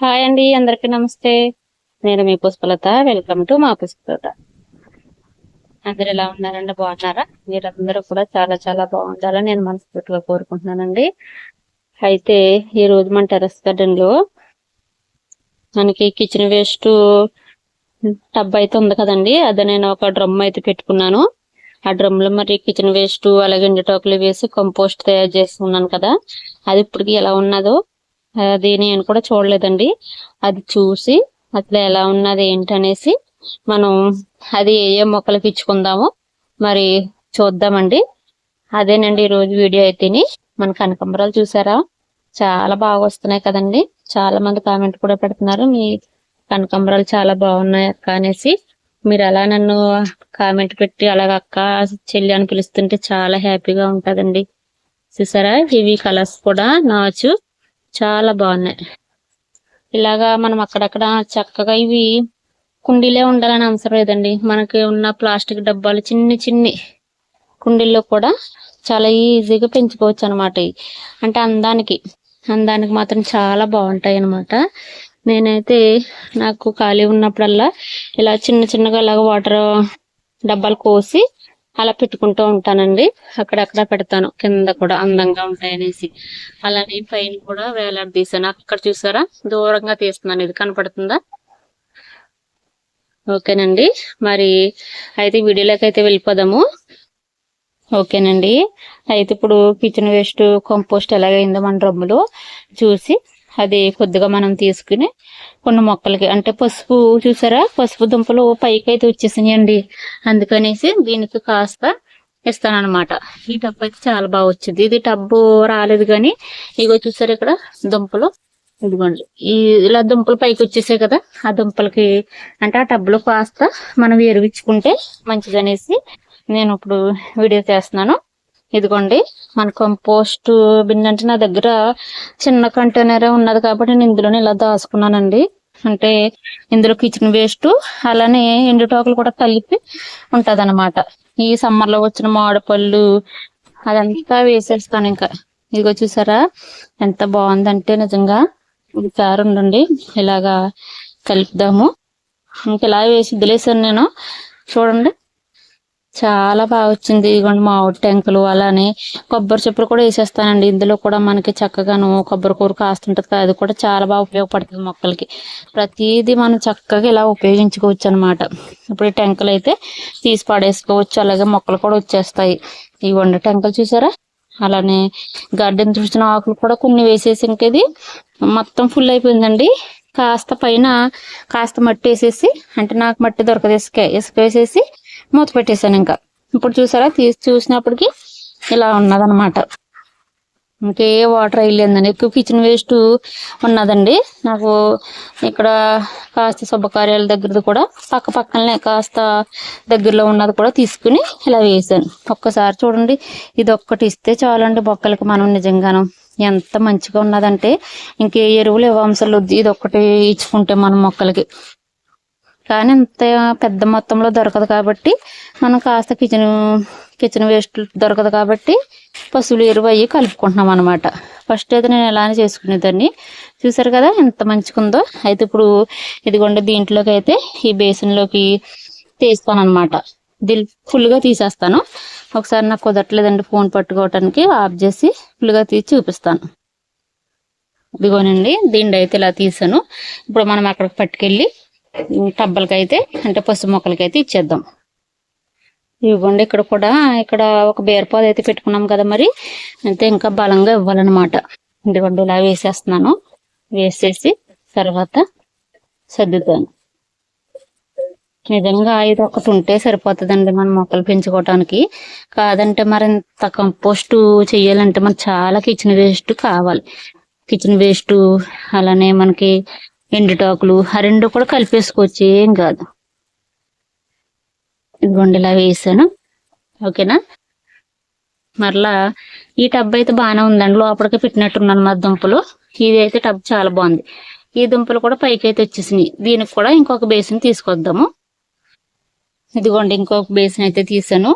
Hi అండి అందరికీ నమస్తే. నేను మీ పుష్పలత వెల్కమ్ టు మా పుష్పలత. అందరు ఎలా ఉన్నారండి? బాగున్నారా? మీరందరూ కూడా చాలా చాలా బాగుండాలని నేను మనస్ఫూర్తిగా కోరుకుంటున్నానండి. అయితే ఈ రోజు మన టెరస్ గార్డెన్లో మనకి కిచెన్ వేస్ట్ టబ్ అయితే ఉంది కదండి. అది నేను ఒక డ్రమ్ అయితే పెట్టుకున్నాను. ఆ డ్రమ్లో మరి కిచెన్ వేస్ట్ అలాగే ఎండుటాకులు వేసి కంపోస్ట్ తయారు చేస్తున్నాను కదా. అది ఇప్పటికి ఎలా ఉన్నదో అది నేను కూడా చూడలేదండి. అది చూసి అసలు ఎలా ఉన్నది ఏంటనేసి మనం అది ఏ ఏ మొక్కలకి ఇచ్చుకుందామో మరి చూద్దామండి. అదేనండి ఈ రోజు వీడియో అయితేని. మన కనకంబరాలు చూసారా? చాలా బాగా వస్తున్నాయి కదండి. చాలా మంది కామెంట్ కూడా పెడుతున్నారు మీ కనకంబరాలు చాలా బాగున్నాయి అక్క అనేసి. మీరు అలా నన్ను కామెంట్ పెట్టి అలాగ అక్క చెల్లి అని పిలుస్తుంటే చాలా హ్యాపీగా ఉంటుందండి. చూసారా? ఇవి కలర్స్ కూడా నాచు. చాలా బాగున్నాయి. ఇలాగా మనం అక్కడక్కడ చక్కగా ఇవి కుండీలే ఉండాలని అవసరం లేదండి. మనకి ఉన్న ప్లాస్టిక్ డబ్బాలు చిన్ని చిన్ని కుండీల్లో కూడా చాలా ఈజీగా పెంచుకోవచ్చు అనమాట అంటే అందానికి అందానికి మాత్రం చాలా బాగుంటాయి అనమాట నేనైతే నాకు ఖాళీ ఉన్నప్పుడల్లా ఇలా చిన్న చిన్నగా ఇలాగ వాటర్ డబ్బాలు కోసి అలా పెట్టుకుంటూ ఉంటానండి. అక్కడక్కడ పెడతాను. కింద కూడా అందంగా ఉంటాయనేసి. అలానే పైన కూడా వేలాడదీసాను అక్కడ చూసారా? దూరంగా తీస్తున్నాను. ఇది కనపడుతుందా? ఓకేనండి. మరి అయితే వీడియోలోకి అయితే వెళ్ళిపోదాము. ఓకేనండి. అయితే ఇప్పుడు కిచెన్ వేస్ట్ కంపోస్ట్ ఎలాగైందో మన డ్రమ్ములో చూసి అది కొద్దిగా మనం తీసుకుని కొన్ని మొక్కలకి అంటే పసుపు చూసారా? పసుపు దుంపలు పైకి అయితే వచ్చేసినాయండి. అందుకనేసి దీనికి కాస్త ఇస్తానమాట ఈ టబ్ అయితే చాలా బాగా వచ్చింది. ఇది టబ్బు రాలేదు కానీ ఇగో చూసారు ఇక్కడ దుంపలు? ఇదిగోండి. ఈ ఇలా దుంపలు పైకి వచ్చేసాయి కదా ఆ దుంపలకి అంటే ఆ టబ్లో కాస్త మనం ఎరువిచ్చుకుంటే మంచిదనేసి నేను ఇప్పుడు వీడియో చేస్తున్నాను. ఇదిగోండి మన కంపోస్ట్ బిన్ అంటే నా దగ్గర చిన్న కంటైనర్ ఉన్నది కాబట్టి నేను ఇందులోనే ఇలా దాచుకున్నానండి. అంటే ఇందులో కిచెన్ వేస్ట్ అలానే ఎండుటాకులు కూడా కలిపి ఉంటదన్నమాట. ఈ సమ్మర్లో వచ్చిన మామిడిపళ్ళు అదంతా వేసేస్తాను ఇంకా. ఇదిగో చూసారా ఎంత బాగుందంటే నిజంగా. ఇది ఉండండి ఇలాగా కలుపుదాము ఇంకా ఇలా వేసి వదిలేసాను నేను. చూడండి. చాలా బాగా వచ్చింది. ఇదిగోండి మామిడి టెంకులు అలానే కొబ్బరి చెప్పులు కూడా వేసేస్తానండి. ఇందులో కూడా మనకి చక్కగాను కొబ్బరి కూర కాస్తుంటది కదా అది కూడా చాలా బాగా ఉపయోగపడుతుంది మొక్కలకి. ప్రతిదీ మనం చక్కగా ఇలా ఉపయోగించుకోవచ్చు అనమాట ఇప్పుడు ఈ టెంకలు అయితే తీసి పడేసుకోవచ్చు. అలాగే మొక్కలు కూడా వచ్చేస్తాయి. ఇవ్వండి టెంకలు చూసారా? అలానే గార్డెన్ చూసిన ఆకులు కూడా కొన్ని వేసేసి ఇంకేది మొత్తం ఫుల్ అయిపోయిందండి. కాస్త పైన కాస్త మట్టి వేసేసి అంటే నాకు మట్టి దొరకదు ఇసుక. ఇసుక వేసేసి మూత పెట్టేశాను ఇంకా. ఇప్పుడు చూసారా? తీసి చూసినప్పటికి ఇలా ఉన్నదనమాట ఇంకే వాటర్ అయ్యలేదండి ఎక్కువ కిచెన్ వేస్ట్ ఉన్నదండి. నాకు ఇక్కడ కాస్త శుభకార్యాల దగ్గరది కూడా పక్క పక్కనే కాస్త దగ్గరలో ఉన్నది కూడా తీసుకుని ఇలా వేసాను ఒక్కసారి చూడండి. ఇది ఒక్కటి ఇస్తే చాలండి మొక్కలకి మనం నిజంగాను. ఎంత మంచిగా ఉన్నదంటే ఇంకే ఎరువులు ఇవ్వంసలు ఇది ఒక్కటి ఇచ్చుకుంటే మనం మొక్కలకి. కానీ ఇంత పెద్ద మొత్తంలో దొరకదు కాబట్టి మనం కాస్త కిచెన్ కిచెన్ వేస్ట్ దొరకదు కాబట్టి పశువులు ఎరువు అయ్యి కలుపుకుంటున్నాం అనమాట ఫస్ట్ అయితే నేను ఇలానే చేసుకునేదాన్ని. చూసారు కదా ఎంత మంచిగుందో? అయితే ఇప్పుడు ఇదిగోండి దీంట్లోకి అయితే ఈ బేసిన్లోకి తీస్తాను అనమాట దీని ఫుల్గా తీసేస్తాను. ఒకసారి నాకు కుదరట్లేదండి ఫోన్ పట్టుకోవటానికి. ఆఫ్ చేసి ఫుల్గా తీసి చూపిస్తాను. ఇదిగోనండి దీండి అయితే ఇలా తీసాను. ఇప్పుడు మనం అక్కడికి పట్టుకెళ్ళి టబ్బలకైతే అంటే పసుపు మొక్కలకైతే ఇచ్చేద్దాం. ఇవ్వండి ఇక్కడ కూడా ఇక్కడ ఒక బీరపాదు అయితే పెట్టుకున్నాం కదా మరి. అయితే ఇంకా బలంగా ఇవ్వాలన్నమాట. ఇదిగోండి ఇలా వేసేస్తున్నాను. వేసేసి తర్వాత సర్దుతాను. నిజంగా ఇది ఒకటి ఉంటే సరిపోతుందండి మన మొక్కలు పెంచుకోవటానికి. కాదంటే మరి ఇంత కంపోస్ట్ చేయాలంటే మనకు చాలా కిచెన్ వేస్ట్ కావాలి. కిచెన్ వేస్ట్ అలానే మనకి ఎండుటాకులు ఆ రెండు కూడా కలిపేసుకోవచ్చు. ఏం కాదు. ఇదిగోండి ఇలా వేసాను. ఓకేనా? మరలా ఈ టబ్ అయితే బాగానే ఉందండి. లోపలికి పెట్టినట్టున్నాను మా దుంపలు. ఇది అయితే టబ్ చాలా బాగుంది. ఈ దుంపలు కూడా పైకి అయితే వచ్చేసినాయి. దీనికి కూడా ఇంకొక బేసిన్ తీసుకొద్దాము. ఇదిగోండి ఇంకొక బేసిన్ అయితే తీసాను.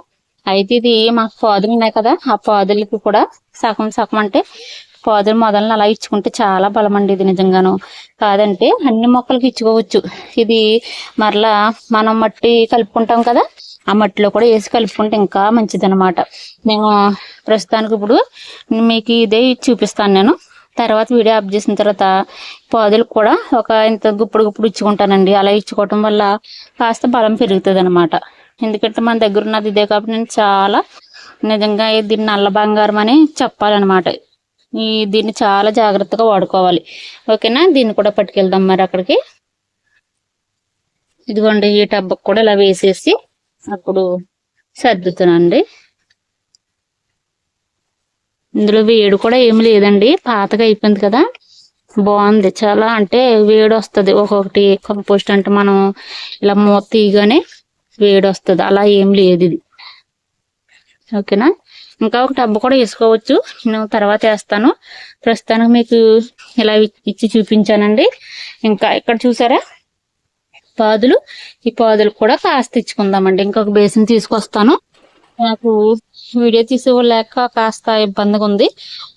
అయితే ఇది మాకు పాదులు ఉన్నాయి కదా. ఆ పాదులకి కూడా సగం సగం అంటే పాదులు మొదలను అలా ఇచ్చుకుంటే చాలా బలం అండి ఇది నిజంగాను. కాదంటే అన్ని మొక్కలకి ఇచ్చుకోవచ్చు. ఇది మరలా మనం మట్టి కలుపుకుంటాం కదా ఆ మట్టిలో కూడా వేసి కలుపుకుంటే ఇంకా మంచిది అనమాట నేను ప్రస్తుతానికి ఇప్పుడు మీకు ఇదే చూపిస్తాను నేను. తర్వాత వీడియో ఆఫ్ చేసిన తర్వాత పాదులకు కూడా ఒక ఇంత గుప్పుడు గుప్పుడు ఇచ్చుకుంటానండి. అలా ఇచ్చుకోవటం వల్ల కాస్త బలం పెరుగుతుంది అనమాట ఎందుకంటే మన దగ్గర ఉన్నది ఇదే కాబట్టి నేను చాలా నిజంగా దీన్ని నల్ల బంగారం అని చెప్పాలన్నమాట. ఈ దీన్ని చాలా జాగ్రత్తగా వాడుకోవాలి. ఓకేనా? దీన్ని కూడా పట్టుకెళ్దాం మరి అక్కడికి. ఇదిగోండి ఈ టబ్బకు కూడా ఇలా వేసేసి అప్పుడు సర్దుతానండి. ఇందులో వేడి కూడా ఏమి లేదండి. పాతగా అయిపోయింది కదా. బాగుంది. చాలా అంటే వేడి వస్తుంది. ఒక్కొక్కటి కంపోస్ట్ అంటే మనం ఇలా మూత తీయగానే వేడి వస్తుంది. అలా ఏం లేదు ఇది. ఓకేనా? ఇంకా ఒక టబ్బు కూడా వేసుకోవచ్చు. నేను తర్వాత వేస్తాను. ప్రస్తుతానికి మీకు ఇలా ఇచ్చి చూపించానండి. ఇంకా ఇక్కడ చూసారా? పాదులు. ఈ పాదులు కూడా కాస్త ఇచ్చుకుందామండి. ఇంకొక బేసిన్ తీసుకొస్తాను. నాకు వీడియో తీసుకోలేక కాస్త ఇబ్బందిగా ఉంది.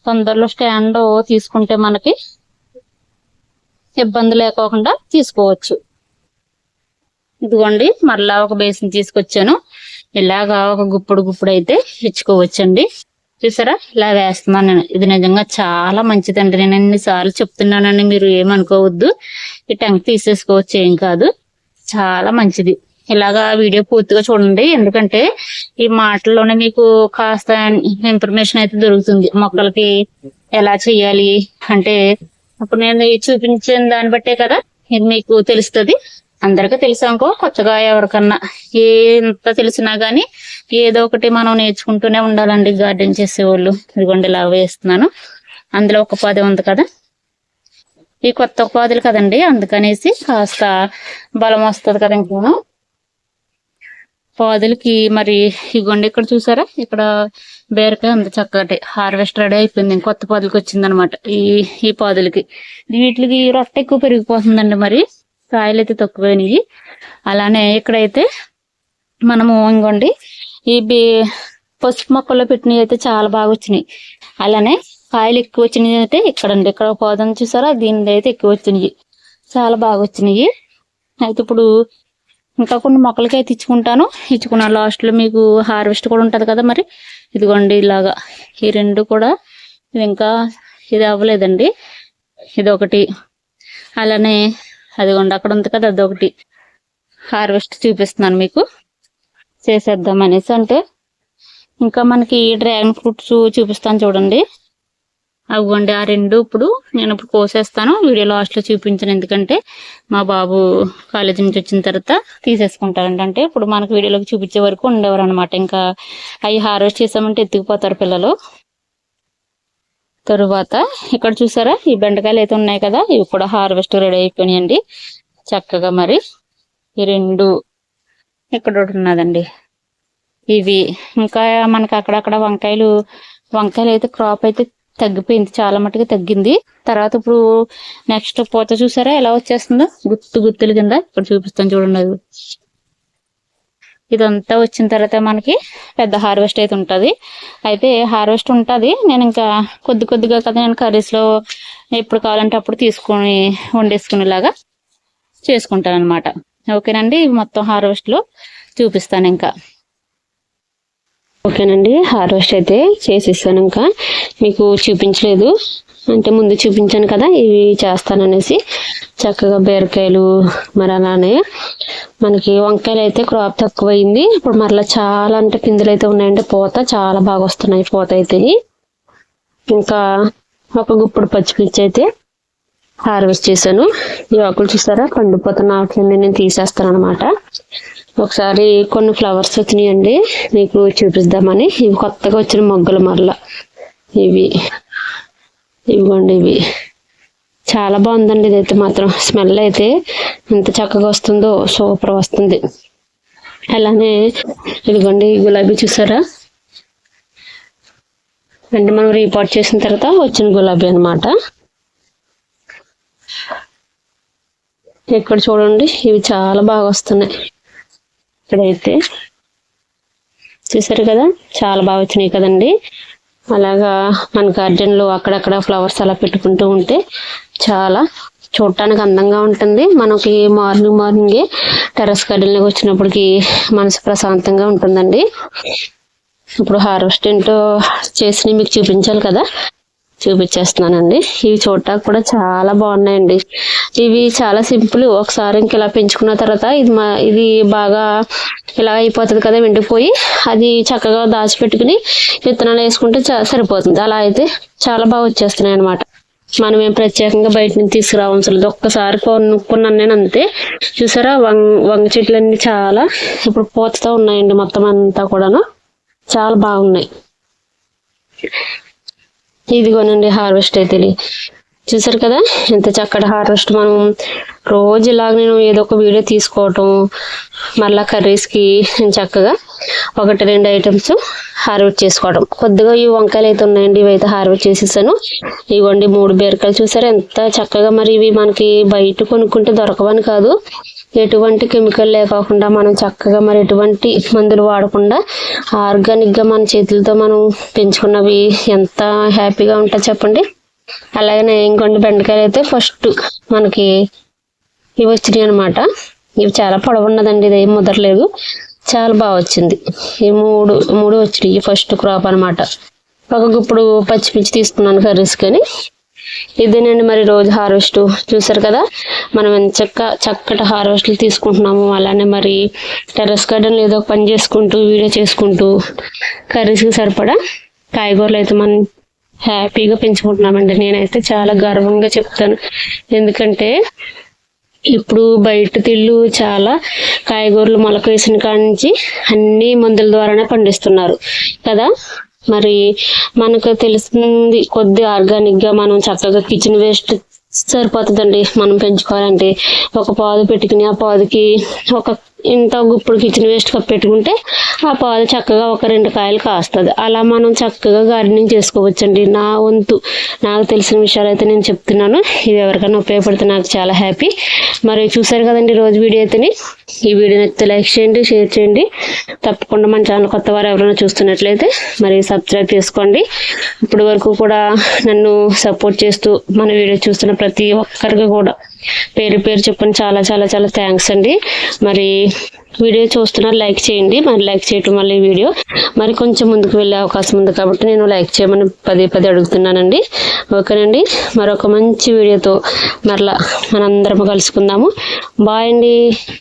తొందరలో స్టాండ్ తీసుకుంటే మనకి ఇబ్బంది లేకోకుండా తీసుకోవచ్చు. ఇదిగోండి మరలా ఒక బేసిన్ తీసుకొచ్చాను. ఇలాగా ఒక గుప్పుడు గుప్పుడు అయితే ఇచ్చుకోవచ్చండి. చూసారా? ఇలా వేస్తున్నాను నేను. ఇది నిజంగా చాలా మంచిదండి. నేను ఎన్నిసార్లు చెప్తున్నానని మీరు ఏమనుకోవద్దు. ఈ టెంక్ తీసేసుకోవచ్చు ఏం కాదు. చాలా మంచిది. ఇలాగా వీడియో పూర్తిగా చూడండి. ఎందుకంటే ఈ మాటల్లోనే మీకు కాస్త ఇన్ఫర్మేషన్ అయితే దొరుకుతుంది. మొక్కలకి ఎలా చేయాలి అంటే అప్పుడు నేను చూపించిన దాన్ని బట్టే కదా ఇది మీకు తెలుస్తుంది. అందరికీ తెలుసాంకో కొత్తగా ఎవరికన్నా ఎంత తెలిసినా గానీ ఏదో ఒకటి మనం నేర్చుకుంటూనే ఉండాలండి గార్డెన్ చేసేవాళ్ళు. ఇదిగోండి ఇలా వేస్తున్నాను. అందులో ఒక పది ఉంది కదా. ఈ కొత్త పాదులు కదండి అందుకనేసి కాస్త బలం వస్తుంది కదా ఇంకోను పాదులకి మరి ఇగోండి ఇక్కడ చూసారా? ఇక్కడ బీరకాయ ఉంది చక్కటి. హార్వెస్ట్ రెడీ అయిపోయింది. కొత్త పాదులకి వచ్చిందనమాట ఈ ఈ పాదులకి వీటికి రొట్టె ఎక్కువ పెరిగిపోతుందండి మరి. కాయలు అయితే తక్కువైనవి అలానే ఇక్కడైతే మనము ఇంకోండి ఈ బీ పసుపు మొక్కల్లో పెట్టినవి అయితే చాలా బాగా వచ్చినాయి అలానే కాయలు ఎక్కువ వచ్చినాయి అయితే ఇక్కడండి. ఇక్కడ పోదని చూసారా? దీని అయితే ఎక్కువ వచ్చినాయి చాలా బాగా వచ్చినాయి అయితే ఇప్పుడు ఇంకా కొన్ని మొక్కలకి అయితే ఇచ్చుకుంటాను. ఇచ్చుకున్న లాస్ట్లో మీకు హార్వెస్ట్ కూడా ఉంటుంది కదా మరి? ఇదిగోండి ఇలాగా. ఈ రెండు కూడా ఇది ఇంకా ఇది అవ్వలేదండి. ఇది ఒకటి అలానే అదిగోండి అక్కడ ఉంది కదా అదొకటి. హార్వెస్ట్ చూపిస్తున్నాను మీకు. చేసేద్దాం అనేసి అంటే ఇంకా మనకి డ్రాగన్ ఫ్రూట్స్ చూపిస్తాను చూడండి. అవ్వండి ఆ రెండు ఇప్పుడు నేను ఇప్పుడు కోసేస్తాను. వీడియో లాస్ట్లో చూపించాను ఎందుకంటే మా బాబు కాలేజీ నుంచి వచ్చిన తర్వాత తీసేసుకుంటారండి. అంటే ఇప్పుడు మనకు వీడియోలోకి చూపించే వరకు ఉండేవారు అనమాట ఇంకా అవి హార్వెస్ట్ చేసామంటే ఎత్తుకుపోతారు పిల్లలు. తరువాత ఇక్కడ చూసారా? ఈ బెండకాయలు అయితే ఉన్నాయి కదా ఇవి కూడా హార్వెస్ట్ రెడీ అయిపోయినాయండి. చక్కగా మరి ఈ రెండు ఇక్కడ ఒకటి ఉన్నదండి. ఇవి ఇంకా మనకి అక్కడక్కడ వంకాయలు వంకాయలు అయితే క్రాప్ అయితే తగ్గిపోయింది చాలా మటుకు తగ్గింది. తర్వాత ఇప్పుడు నెక్స్ట్ పూత చూసారా? ఎలా వచ్చేస్తుందో? గుత్తు గుత్తుల కింద. ఇప్పుడు చూపిస్తాను చూడండి. ఇదంతా వచ్చిన తర్వాత మనకి పెద్ద హార్వెస్ట్ అయితే ఉంటుంది. అయితే హార్వెస్ట్ ఉంటుంది. నేను ఇంకా కొద్ది కొద్దిగా కదా నేను కర్రీస్లో ఎప్పుడు కావాలంటే అప్పుడు తీసుకొని వండేసుకునేలాగా చేసుకుంటాను అనమాట ఓకేనండి? మొత్తం హార్వెస్ట్లో చూపిస్తాను ఇంకా. ఓకేనండి? హార్వెస్ట్ అయితే చేసేసాను ఇంకా. మీకు చూపించలేదు. అంటే ముందు చూపించాను కదా ఇవి చేస్తాననేసి. చక్కగా బీరకాయలు మరి అలానే మనకి వంకాయలు అయితే క్రాప్ తక్కువైంది. ఇప్పుడు మరలా చాలా అంటే పిందులు అయితే ఉన్నాయంటే పూత చాలా బాగా వస్తున్నాయి పూత అయితే ఇంకా ఒక గుప్పుడు పచ్చిమిర్చి అయితే హార్వెస్ట్ చేశాను. ఈ ఆకులు చూసారా? పండిపోతున్న ఆకులన్నీ నేను తీసేస్తాను అనమాట ఒకసారి కొన్ని ఫ్లవర్స్ వచ్చినాయండి మీకు చూపిద్దామని. ఇవి కొత్తగా వచ్చిన మొగ్గలు మరలా. ఇవి ఇవ్వండి ఇవి. చాలా బాగుందండి ఇదైతే మాత్రం. స్మెల్ అయితే ఎంత చక్కగా వస్తుందో సూపర్ వస్తుంది. అలానే ఇదిగోండి గులాబీ చూసారా? అంటే మనం రీపోర్ట్ చేసిన తర్వాత వచ్చిన గులాబీ అనమాట ఇక్కడ చూడండి ఇవి చాలా బాగా వస్తున్నాయి. ఇక్కడైతే చూసారు కదా? చాలా బాగా వచ్చినాయి కదండి. అలాగా మన గార్డెన్లో అక్కడక్కడ ఫ్లవర్స్ అలా పెట్టుకుంటూ ఉంటే చాలా చూడటానికి అందంగా ఉంటుంది. మనకి మార్నింగ్ మార్నింగే టెర్రస్ గార్డెన్లోకి వచ్చినప్పటికి మనసు ప్రశాంతంగా ఉంటుందండి. ఇప్పుడు హార్వెస్టింగ్ చేసి మీకు చూపించాలి కదా? చూపించేస్తున్నానండి. ఇవి చూడటానికి కూడా చాలా బాగున్నాయండి. ఇవి చాలా సింపుల్. ఒకసారి ఇంక ఇలా పెంచుకున్న తర్వాత ఇది మా ఇది బాగా ఇలా అయిపోతుంది కదా ఎండిపోయి అది చక్కగా దాచిపెట్టుకుని విత్తనాలు వేసుకుంటే సరిపోతుంది. అలా అయితే చాలా బాగా వచ్చేస్తున్నాయి అనమాట మనం ఏం ప్రత్యేకంగా బయట నుంచి తీసుకురావాల్సిన లేదు ఒక్కసారి కొనుక్కున్నాను నేను అంతే. చూసారా? వంగ వంగ చెట్లన్నీ చాలా ఇప్పుడు పూతతో ఉన్నాయండి మొత్తం అంతా కూడాను. చాలా బాగున్నాయి. ఇదిగోనండి హార్వెస్ట్ అయితే చూసారు కదా? ఎంత చక్కటి హార్వెస్ట్ మనం రోజు ఇలాగ నేను ఏదో ఒక వీడియో తీసుకోవటం మళ్ళా కర్రీస్కి చక్కగా ఒకటి రెండు ఐటమ్స్ హార్వెస్ట్ చేసుకోవడం కొద్దిగా ఈ వంకాయలు అయితే ఉన్నాయండి ఇవి అయితే హార్వెస్ట్ చేసేసాను. ఇవ్వండి మూడు బీరకాయలు. చూసారు ఎంత చక్కగా మరి ఇవి మనకి బయట కొనుక్కుంటే దొరకవని కాదు. ఎటువంటి కెమికల్ లేకోకుండా మనం చక్కగా మరి ఎటువంటి మందులు వాడకుండా ఆర్గానిక్గా మన చేతులతో మనం పెంచుకున్నవి ఎంత హ్యాపీగా ఉంటుంది చెప్పండి? అలాగనే కొన్ని బెండకాయలు అయితే ఫస్ట్ మనకి ఇవి వచ్చినాయి అనమాట ఇవి చాలా పొడవున్నదండి ఇది ఏం ముదరలేదు చాలా బాగా వచ్చింది. ఈ మూడు మూడు వచ్చినాయి ఫస్ట్ క్రాప్ అన్నమాట. ఒక గుప్పుడు పచ్చిమిర్చి తీసుకున్నాను కర్రీస్ కానీ. ఇదేనండి మరి రోజు హార్వెస్ట్. చూసారు కదా? మనం ఎంత చక్క చక్కటి హార్వెస్ట్లు తీసుకుంటున్నాము అలానే మరి టెర్రస్ గార్డెన్ ఏదో ఒక పని చేసుకుంటూ వీడియో చేసుకుంటూ కర్రీస్కి సరిపడా కాయగూరలు అయితే మనం హ్యాపీగా పెంచుకుంటున్నామండి. నేనైతే చాలా గర్వంగా చెప్తాను. ఎందుకంటే ఇప్పుడు బయట తిళ్ళు చాలా కాయగూరలు మొలక వేసిన కాడ నుంచి అన్ని మందుల ద్వారానే పండిస్తున్నారు. కదా? మరి మనకు తెలిసింది కొద్ది ఆర్గానిక్గా మనం చక్కగా కిచెన్ వేస్ట్ సరిపోతుందండి. మనం పెంచుకోవాలంటే ఒక పాదు పెట్టుకుని ఆ పాదుకి ఒక ఇంత గుప్పుడు కిచెన్ వేస్ట్ కప్ పెట్టుకుంటే ఆ పాలు చక్కగా ఒక రెండు కాయలు కాస్తుంది. అలా మనం చక్కగా గార్డెనింగ్ చేసుకోవచ్చండి. నా వంతు నాకు తెలిసిన విషయాలు అయితే నేను చెప్తున్నాను. ఇది ఎవరికైనా ఉపయోగపడితే నాకు చాలా హ్యాపీ మరి చూసారు కదండి రోజు వీడియో అయితేని? ఈ వీడియో నచ్చితే లైక్ చేయండి షేర్ చేయండి. తప్పకుండా మన ఛానల్ కొత్త వారు ఎవరైనా చూస్తున్నట్లయితే మరి సబ్స్క్రైబ్ చేసుకోండి. ఇప్పటి వరకు కూడా నన్ను సపోర్ట్ చేస్తూ మన వీడియో చూస్తున్న ప్రతి ఒక్కరికి కూడా పేరు పేరు చెప్పండి చాలా చాలా చాలా థ్యాంక్స్ అండి. మరి వీడియో చూస్తున్నారు లైక్ చేయండి. మరి లైక్ చేయటం వల్ల ఈ వీడియో మరి కొంచెం ముందుకు వెళ్ళే అవకాశం ఉంది కాబట్టి నేను లైక్ చేయమని పదే పదే అడుగుతున్నానండి. ఓకేనండి. మరొక మంచి వీడియోతో మరలా మనందరం కలుసుకుందాము. బాయ్ అండి.